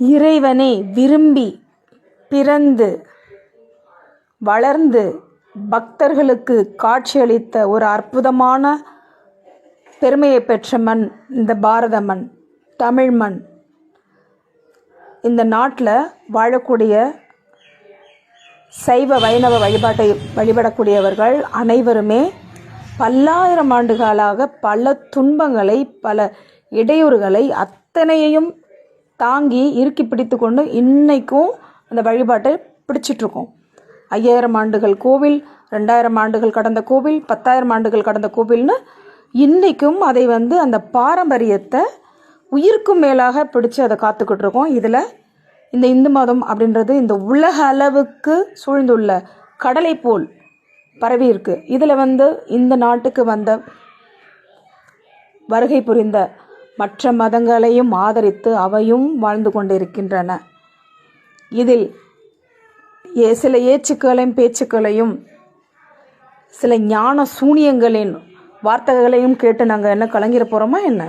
இறைவனை விரும்பி பிறந்து வளர்ந்து பக்தர்களுக்கு காட்சியளித்த ஒரு அற்புதமான பெருமையை பெற்ற மண் இந்த பாரத மண் தமிழ் மண். இந்த நாட்டில் வாழக்கூடிய சைவ வைணவ வழிபாட்டை வழிபடக்கூடியவர்கள் அனைவருமே பல்லாயிரம் ஆண்டுகளாக பல துன்பங்களை பல இடையூறுகளை அத்தனையையும் தாங்கி இறுக்கி பிடித்து கொண்டு இன்றைக்கும் அந்த வழிபாட்டை பிடிச்சிட்ருக்கோம். ஐயாயிரம் ஆண்டுகள் கோவில் ரெண்டாயிரம் ஆண்டுகள் கடந்த கோவில் பத்தாயிரம் ஆண்டுகள் கடந்த கோவில்னு இன்றைக்கும் அதை வந்து அந்த பாரம்பரியத்தை உயிருக்கும் மேலாக பிடிச்சி அதை காத்துக்கிட்டு இருக்கோம் இதில் இந்த இந்து மதம் அப்படின்றது இந்த உலக அளவுக்கு சூழ்ந்துள்ள கடலை போல் பரவி இருக்கு. இதில் வந்து இந்த நாட்டுக்கு வந்த வருகை புரிந்த மற்ற மதங்களையும் ஆதரித்து அவையும் வாழ்ந்து கொண்டிருக்கின்றன. இதில் ஏ சில ஏச்சுக்களையும் பேச்சுக்களையும் சில ஞான சூனியங்களின் வார்த்தைகளையும் கேட்டு நாங்கள் என்ன கலங்கிற போகிறோமா என்ன?